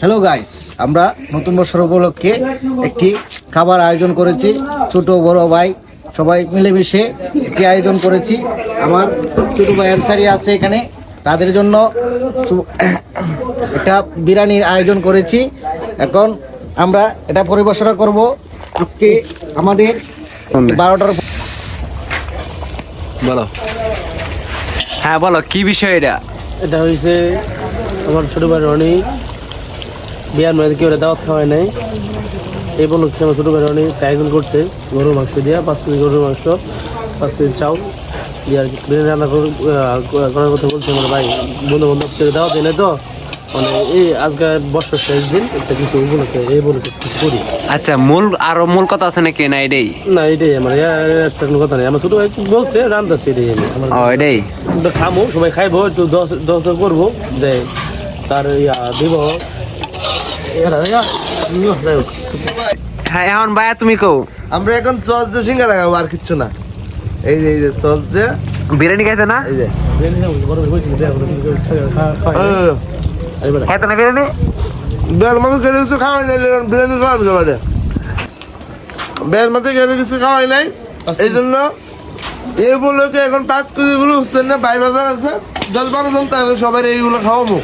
Hello guys আমরা নতুন বছর উপলক্ষে একটি খাবার আয়োজন করেছি। ছোট বড় ভাই সবাই মিলেমিশে একটি আয়োজন করেছি। আমার ছোট ভাই আনসারি আছে এখানে। তাদের জন্য একটা বিরিয়ানির আয়োজন করেছি। এখন আমরা এটা পরিবেশনা করব। আজকে আমাদের বারোটার বলো। হ্যাঁ বলো কি বিষয় এটা? এটা হয়েছে আমার ছোট ভাই রনি। বিয়ার মেয়েদের কেউ দাওয়াত খাওয়াই নাই। এই উপলক্ষে আমার ছোট ভাই রনি একটা আয়োজন করছে গরুর মাংস দিয়া পাঁচ কেজি গরুর মাংস পাঁচ কেজি চাউল দিয়ে আর বিরিয়ানি রান্না কর- করার কথা বলছে আমার ভাই বন্ধু বান্ধব কেউ দাওয়াত দেয় তো? মানে এই আজকে বর্ষার শেষ দিন একটা কিছু উপলক্ষে এই উপলক্ষে কিছু করি। আচ্ছা মূল আরও মূল কথা আছে নাকি? না এটাই? না এটাই আমার কোনো কথা নেই। আমার ছোট ভাই বলছে রান্দাছে এটাই আমি। ও এটাই? খামো সবাই খাইবো একটু দশ দশ দশ করব যে তার ইয়া দিব এরা, ইয়া, ইয়া, যাই হোক। হ্যাঁ এখন ভাইয়া তুমি কও। আমরা এখন সস দিয়ে সিঙ্গারা খাব আর কিচ্ছু না। এই যে এই যে সস দিয়ে। বিরিয়ানি খাইতে না? এই যে। খাইতে না বিরিয়ানি? গেলে কিছু খাওয়াই নাই বিরিয়ানি খাওয়াবি সবাই গেলে কিছু খাওয়াই নাই এই জন্য এখন পাঁচ কেজি গুলো উঠছেন না বাই বাজার আছে দশ বারো জন তাহলে সবাই এইগুলো খাওয়াবো।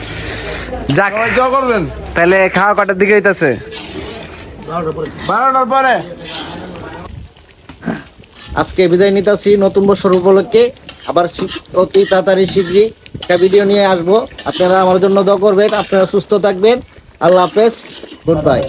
যাক। সবাই করবেন। তাহলে খাওয়া কটার দিকে হইতাছে? বারোটার পরে। আজকে বিদায় নিতেছি নতুন বছর উপলক্ষে। আবার অতি তাড়াতাড়ি শিখি একটা ভিডিও নিয়ে আসব। আপনারা আমার জন্য দ করবেন, আপনারা সুস্থ থাকবেন। আল্লাহ হাফেজ গুড বাই